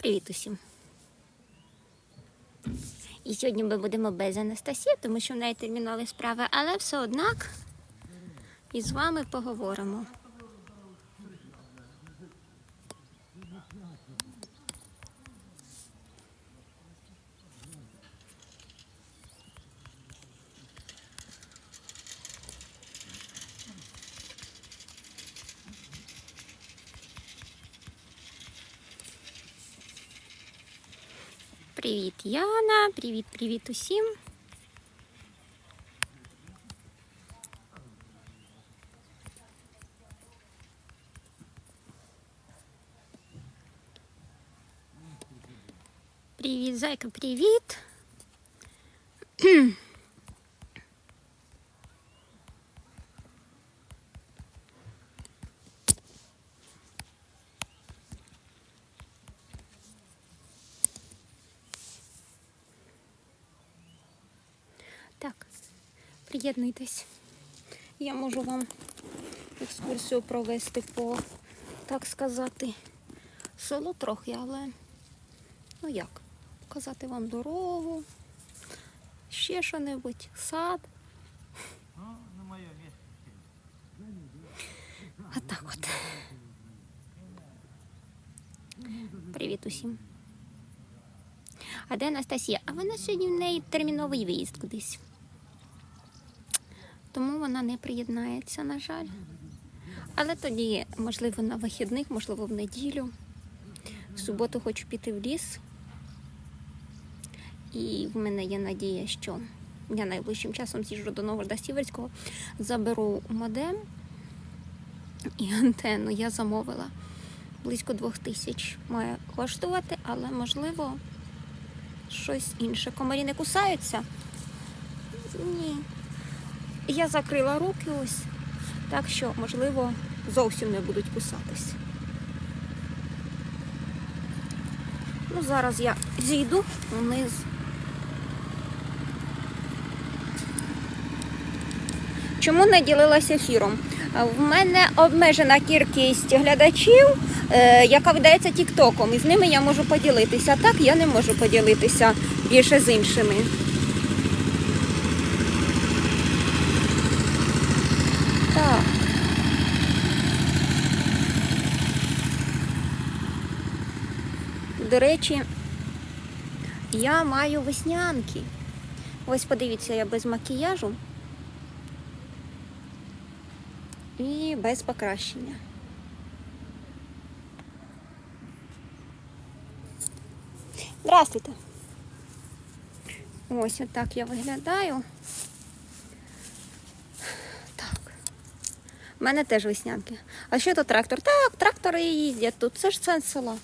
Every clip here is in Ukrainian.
Привіт усім. І сьогодні ми будемо без Анастасії, тому що в неї термінові справи, але все однак і з вами поговоримо. Привіт, Яна. Привіт, привіт усім. Привіт, зайка, привіт. приєднуйтесь. Я можу вам екскурсію провести по, так сказати, село трохи, але ну як, показати вам дорогу, ще що-небудь, сад. А так от. Привіт усім. А де Анастасія? А вона сьогодні в неї терміновий виїзд кудись. Тому вона не приєднається, на жаль. Але тоді, можливо, на вихідних, можливо, в неділю. В суботу хочу піти в ліс. І в мене є надія, що я найближчим часом з'їжджу до Новогда Сіверського, заберу модем і антенну я замовила. Близько двох тисяч має коштувати, але можливо щось інше. Комарі не кусаються? Ні. Я закрила руки ось, так що, можливо, зовсім не будуть кусатись. Ну, зараз я зійду вниз. Чому не ділилася ефіром? В мене обмежена кількість глядачів, е, яка видається Тіктоком, і з ними я можу поділитися. Так я не можу поділитися більше з іншими. Так. До речі, я маю веснянки. Ось подивіться, я без макіяжу. і без покращення. Здравствуйте. Ось отак я виглядаю. Так. У мене теж веснянки. А що тут трактор? Так, трактори їздять тут. Це ж це село.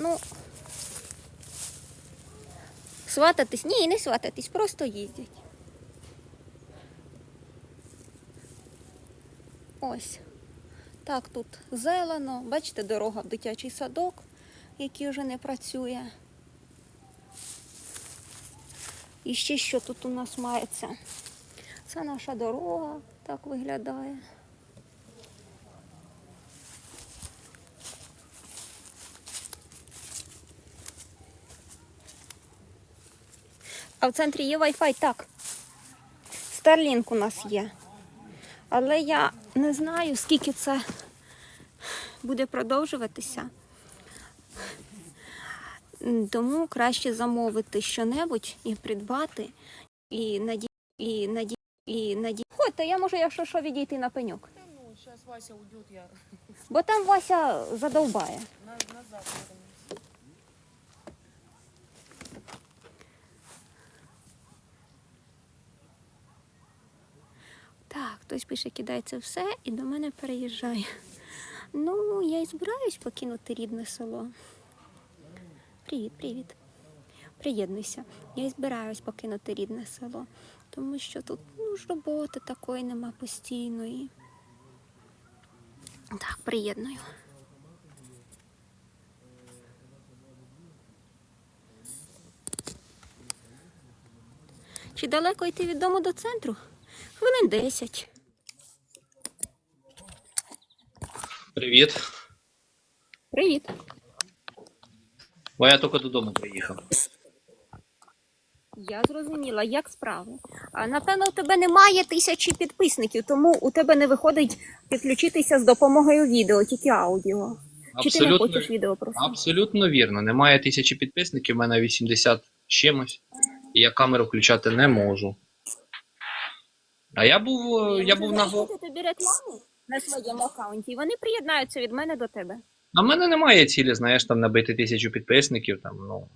Ну, свататись? Ні, не свататись, просто їздять. Ось. Так, тут зелено. Бачите, дорога в дитячий садок, який вже не працює. І ще що тут у нас мається? Це наша дорога, так виглядає. А в центрі є Wi-Fi, так. Starlink у нас є. Але я не знаю, скільки це буде продовжуватися. Тому краще замовити щонебудь і придбати. І наді... і наді... і наді... Ходьте, я можу, якщо що, відійти на пеньок. Ну, сейчас Вася уйдет, я Бо там Вася задовбає. на, назад вернусь. Так, хтось пише, кидається все і до мене переїжджає. Ну, я і збираюсь покинути рідне село. Привіт, привіт. Приєднуйся. Я і збираюсь покинути рідне село, тому що тут ну, ж роботи такої нема постійної. Так, приєдную. Чи далеко йти від дому до центру? Хвилин 10. Привіт. Привіт. Бо я тільки додому приїхав. Я зрозуміла, як справи. А напевно, у тебе немає тисячі підписників, тому у тебе не виходить підключитися з допомогою відео, тільки аудіо. Чи ти не Абсолютно, хочеш відео просто? абсолютно вірно. Немає тисячі підписників, в мене 80 з чимось, і я камеру включати не можу. А я був, е, я був на тобі рекламу на своєму аккаунті, і вони приєднаються від мене до тебе. А в мене немає цілі, знаєш, там набити тисячу підписників. Там, ну.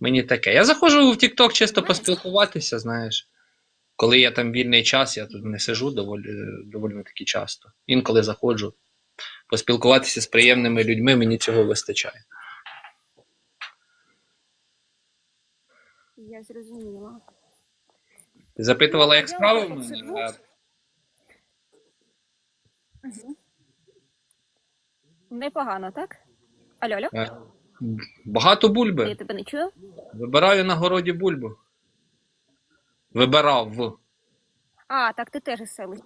Мені таке. Я заходжу в TikTok чисто поспілкуватися, знаєш. Коли я там вільний час, я тут не сижу доволі, доволі таки часто. Інколи заходжу. Поспілкуватися з приємними людьми, мені цього вистачає. Я зрозуміла. Ти запитувала, як Я справи в мене? Непогано, так? Алло, алло? е, Багато Я бульби. тебе не чую. Вибираю на городі бульбу. Вибирав. А, так ти теж із селища.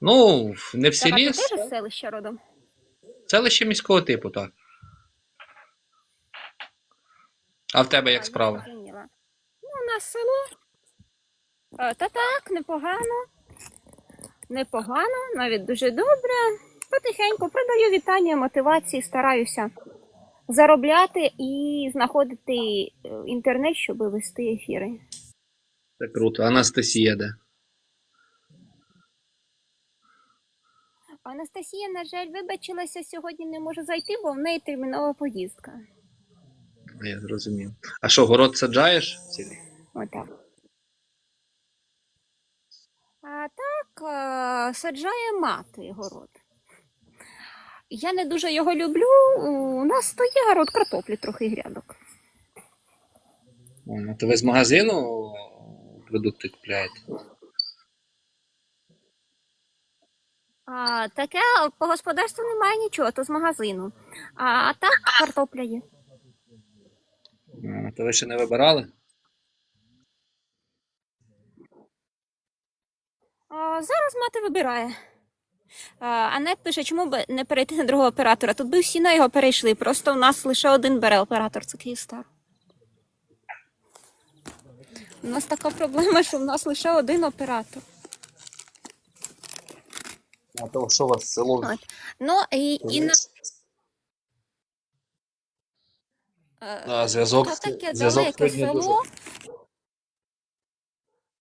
Ну, не в Так, а селі, ти теж із селища родом? селище міського типу, так. А в тебе як я справи? зрозуміла. Ну, у нас село. Та так, непогано. Непогано, навіть дуже добре. Потихеньку продаю вітання, мотивації, стараюся заробляти і знаходити е, інтернет, щоб вести ефіри. Це круто. Анастасія де? Анастасія, на жаль, вибачилася, сьогодні не може зайти, бо в неї термінова поїздка. Я зрозумів. А що, город саджаєш? Отак. А так е, саджає мати город. Я не дуже його люблю. У нас то є город картоплі, трохи грядок. О, ну, То ви з магазину продукти купляєте? А таке по господарству немає нічого, то з магазину. А так картопля є. А, То ви ще не вибирали? Зараз мати вибирає. А, Анет пише, чому б не перейти на другого оператора? Тут би всі на його перейшли. Просто у нас лише один бере оператор, це Київстар. У нас така проблема, що в нас лише один оператор. А то що у вас село? От. Ну і, і на... Е, А, зв'язок, Та таке зв'язок далеке сьогодні дуже, село.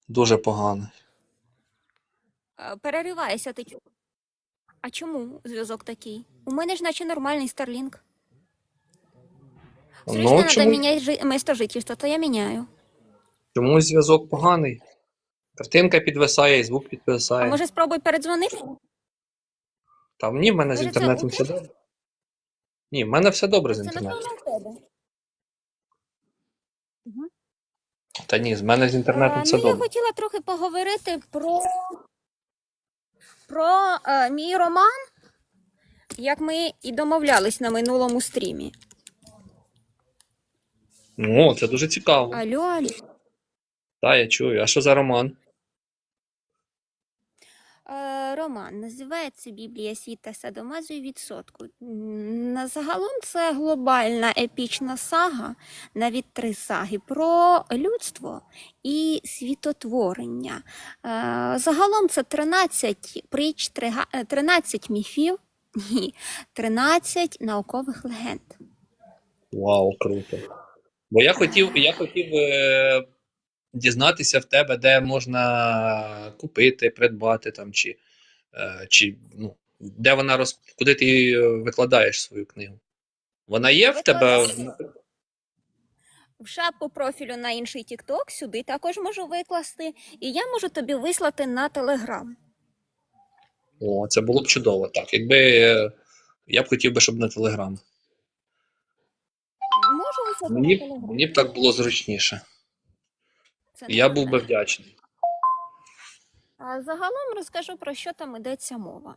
дуже поганий. Е, Перериваєшся ти. чу- А чому зв'язок такий? У мене ж наче нормальний Starlink. Срочно Ну, треба чому, міняти жи... місто жительства, то я міняю. чомусь зв'язок поганий. Картинка підвисає, і звук А може спробуй передзвонити? Там ні, в мене з Може, це інтернетом все добре. Ні, в мене все добре з Це інтернетом. напевно. Та ні, з мене з інтернетом Е, все ну, я хотіла трохи поговорити про, про е, мій роман, як ми і домовлялись на минулому стрімі. Ну, це дуже цікаво. Алло, алло. Та, я чую. А що за роман? Е, роман називається Біблія світа Садомазу і відсотку. Загалом це глобальна епічна сага, навіть три саги про людство і світотворення. Е, загалом це 13 притч, трига- е, 13 міфів, ні, 13 наукових легенд. Вау, круто. Бо я хотів, я хотів дізнатися в тебе, де можна купити, придбати там, чи, е, чи ну, де вона роз... куди ти е, викладаєш свою книгу. Вона є в тебе? В шапку профілю на інший TikTok сюди також можу викласти, і я можу тобі вислати на Телеграм. О, це було б чудово. Так, якби е, я б хотів би, щоб на Телеграм. Можу вислати на Мені, б- Телеграм. мені б так було зручніше. Це Я був би вдячний. Загалом розкажу про що там йдеться мова.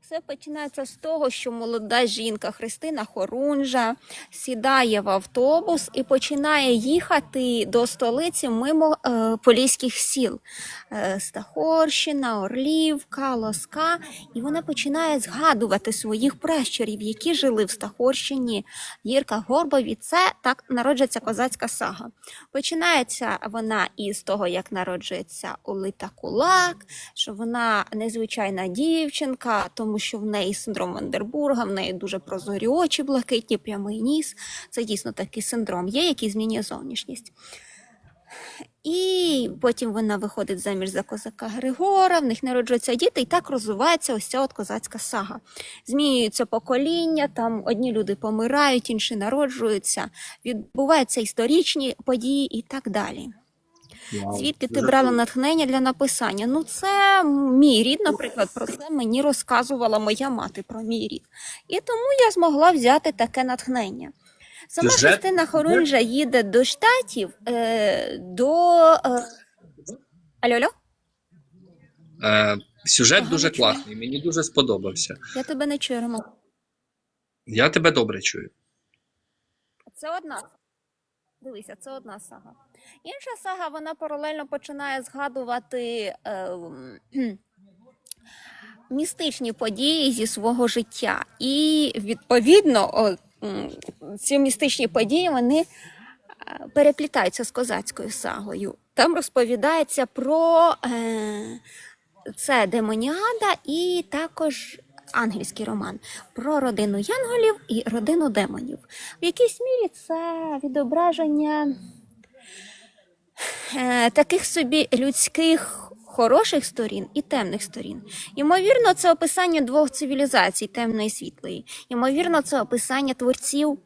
Все починається з того, що молода жінка Христина Хорунжа сідає в автобус і починає їхати до столиці мимо е, поліських сіл е, Стахорщина, Орлівка, Лоска. І вона починає згадувати своїх пращурів, які жили в Стахорщині, Гірка Горбові. Це так народжується козацька сага. Починається вона із того, як народжується Улита Кулак, що вона незвичайна дівчинка, тому що в неї синдром Вандербурга, в неї дуже прозорі очі, блакитні, прямий ніс. Це дійсно такий синдром є, який змінює зовнішність. І потім вона виходить заміж за козака Григора, в них народжуються діти, і так розвивається ось ця от козацька сага. Змінюються покоління, там одні люди помирають, інші народжуються, відбуваються історичні події і так далі. Звідки ти брала натхнення для написання? Ну, це мій рід, наприклад, про це мені розказувала моя мати про мій рід. І тому я змогла взяти таке натхнення. Сама Сюжет- Христина Хорунжа їде до штатів е, до. Е... Алло? Е, сюжет Ага, дуже класний, мені дуже сподобався. Я тебе не чую, Роман. Я тебе добре чую. Це одна. Дивися, це одна сага. Інша сага, вона паралельно починає згадувати е, містичні події зі свого життя. І відповідно, о, ці містичні події вони е, переплітаються з козацькою сагою. Там розповідається про е, це демоніада і також ангельський роман про родину янголів і родину демонів. В якійсь мірі це відображення е, таких собі людських хороших сторін і темних сторін. Ймовірно, це описання двох цивілізацій, темної і світлої. Ймовірно, це описання творців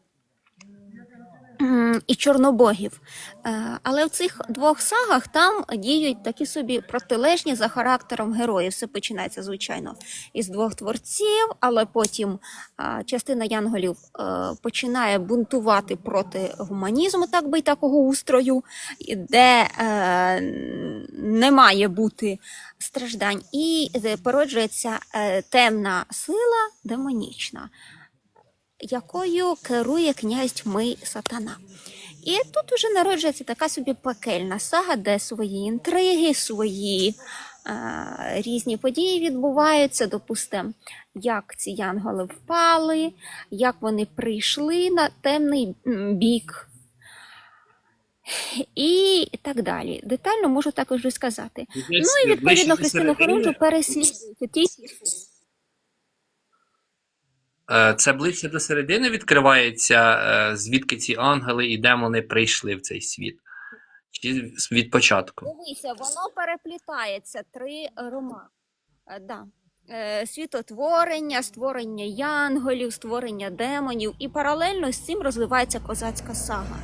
і чорнобогів. Е, Але в цих двох сагах там діють такі собі протилежні за характером герої. Все починається, звичайно, із двох творців, але потім частина янголів е, починає бунтувати проти гуманізму, так би й такого устрою, де е, не має бути страждань, і породжується темна сила демонічна якою керує князь тьми сатана. І тут уже народжується така собі пекельна сага, де свої інтриги, свої е, різні події відбуваються. Допустимо, як ці янголи впали, як вони прийшли на темний бік. І так далі. Детально можу також розказати. Ну і відповідно Христину Хорунжу переслідують Це ближче до середини відкривається, е, звідки ці ангели і демони прийшли в цей світ. Чи від початку? Дивися, воно переплітається три романи. Е, Да. Е, Світотворення, створення янголів, створення демонів, і паралельно з цим розвивається козацька сага.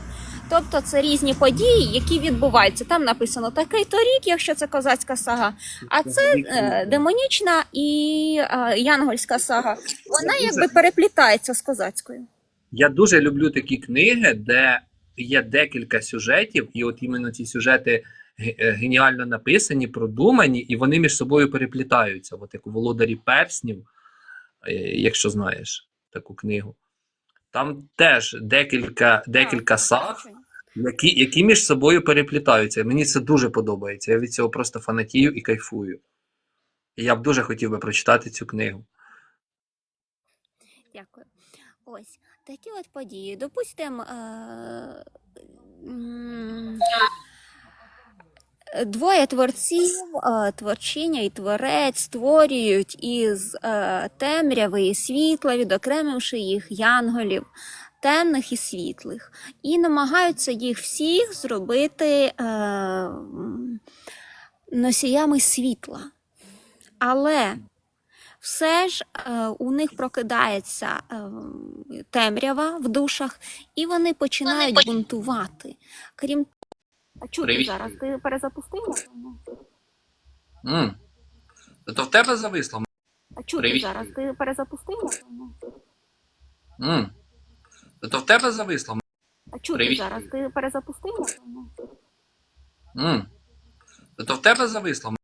Тобто це різні події, які відбуваються. Там написано такий то рік, якщо це козацька сага, а це е, демонічна і е, янгольська сага. Вона якби переплітається з козацькою. Я дуже люблю такі книги, де є декілька сюжетів, і от іменно ці сюжети е, геніально написані, продумані, і вони між собою переплітаються. От як у Володарі перснів, е, якщо знаєш таку книгу. Там теж декілька, декілька саг, які, які між собою переплітаються. Мені це дуже подобається. Я від цього просто фанатію і кайфую. І я б дуже хотів би прочитати цю книгу. Дякую. Ось такі от події. Допустимо, е- двоє творців, е, творчиня і творець створюють із е, темряви і світла, відокремивши їх янголів, темних і світлих, і намагаються їх всіх зробити е, носіями світла. Але все ж е, у них прокидається е, темрява в душах, і вони починають бунтувати. Крім а чути Привіт. зараз, ти перезапустила? Mm. То в тебе зависло. А чути Привіт. зараз, ти перезапустила? Mm. То в тебе зависло. А чути Привіт. зараз, ти перезапустила? Mm. То в тебе зависло.